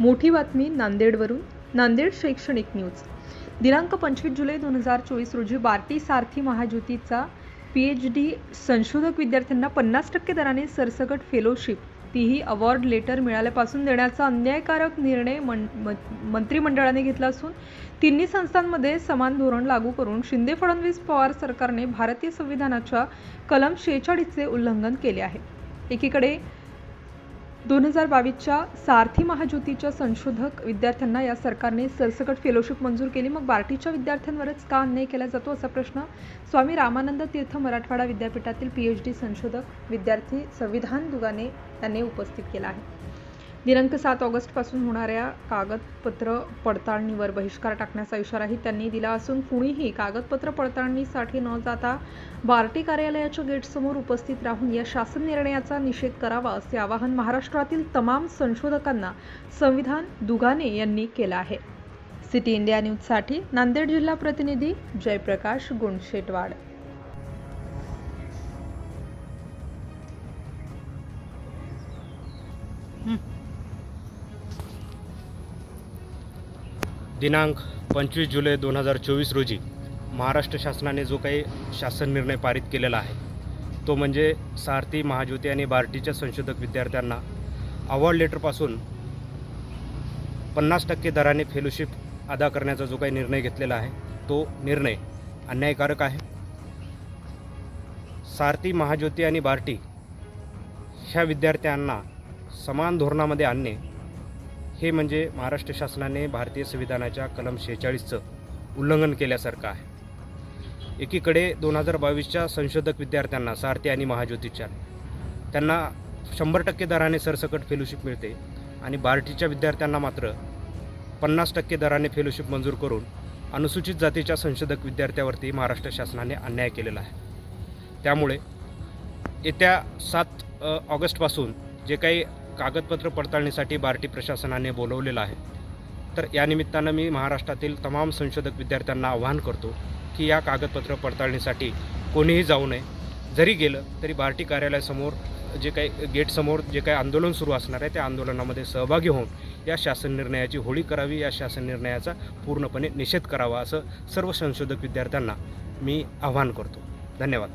मोठी बातमी नांदेडवरून. नांदेड शैक्षणिक न्यूज. दिनांक पंचवीस जुलै दोन हजार चोवीस रोजी बार्टी सारथी महाज्योतीचा पी एच डी संशोधक विद्यार्थ्यांना पन्नास टक्के दराने सरसकट फेलोशिप. तीही अवॉर्ड लेटर मिळाल्यापासून देण्याचा अन्यायकारक निर्णय मं मंत्रिमंडळाने घेतला असून तिन्ही संस्थांमध्ये समान धोरण लागू करून शिंदे फडणवीस पवार सरकारने भारतीय संविधानाच्या कलम शेहेचाळीसचे उल्लंघन केले आहे. एकीकडे दोन हजार बावीसच्या सारथी महाज्योतीच्या संशोधक विद्यार्थ्यांना या सरकारने सरसकट फेलोशिप मंजूर केली. मग बार्टीच्या विद्यार्थ्यांवरच का अन्याय केला जातो असा प्रश्न स्वामी रामानंद तीर्थ मराठवाडा विद्यापीठातील पी एच डी संशोधक विद्यार्थी संविधान दुगाने यांनी उपस्थित केला आहे. दिनांक सात ऑगस्टपासून होणाऱ्या कागदपत्र पडताळणीवर बहिष्कार टाकण्याचा इशाराही त्यांनी दिला असून कुणीही कागदपत्र पडताळणीसाठी न जाता बार्टी कार्यालयाच्या गेटसमोर उपस्थित राहून या शासन निर्णयाचा निषेध करावा असे आवाहन महाराष्ट्रातील तमाम संशोधकांना संविधान दुगाने यांनी केलं आहे. सिटी इंडिया न्यूजसाठी नांदेड जिल्हा प्रतिनिधी जयप्रकाश गुणशेटवाड. दिनांक पंचवीस जुलै दोन हजार चोवीस रोजी महाराष्ट्र शासनाने जो काही शासन निर्णय पारित केलेला आहे तो म्हणजे सारथी महाज्योती आणि बार्टीच्या संशोधक विद्यार्थ्यांना अवॉर्ड लेटरपासून पन्नास टक्के दराने फेलोशिप अदा करण्याचा जो काही निर्णय घेतलेला आहे तो निर्णय अन्यायकारक आहे. सारथी महाज्योती आणि बार्टी ह्या विद्यार्थ्यांना समान धोरणामध्ये आणणे हे म्हणजे महाराष्ट्र शासनाने भारतीय संविधानाच्या कलम शेहेचाळीसचं उल्लंघन केल्यासारखं आहे. एकीकडे दोन हजार बावीसच्या संशोधक विद्यार्थ्यांना सारथी आणि महाज्योतीच्या त्यांना शंभर टक्के दराने सरसकट फेलोशिप मिळते आणि बार्टीच्या विद्यार्थ्यांना मात्र पन्नास टक्के दराने फेलोशिप मंजूर करून अनुसूचित जातीच्या संशोधक विद्यार्थ्यावरती महाराष्ट्र शासनाने अन्याय केलेला आहे. त्यामुळे येत्या सात ऑगस्टपासून जे काही कागदपत्र पडताळणीसाठी बार्टी प्रशासनाने बोलवलेलं आहे. तर या निमित्तानं मी महाराष्ट्रातील तमाम संशोधक विद्यार्थ्यांना आवाहन करतो की या कागदपत्र पडताळणीसाठी कोणीही जाऊ नये. जरी गेलं तरी बार्टी कार्यालयासमोर जे काही गेटसमोर जे काही आंदोलन सुरू असणार आहे त्या आंदोलनामध्ये सहभागी होऊन या शासन निर्णयाची होळी करावी या शासन निर्णयाचा पूर्णपणे निषेध करावा असं सर्व संशोधक विद्यार्थ्यांना मी आवाहन करतो. धन्यवाद.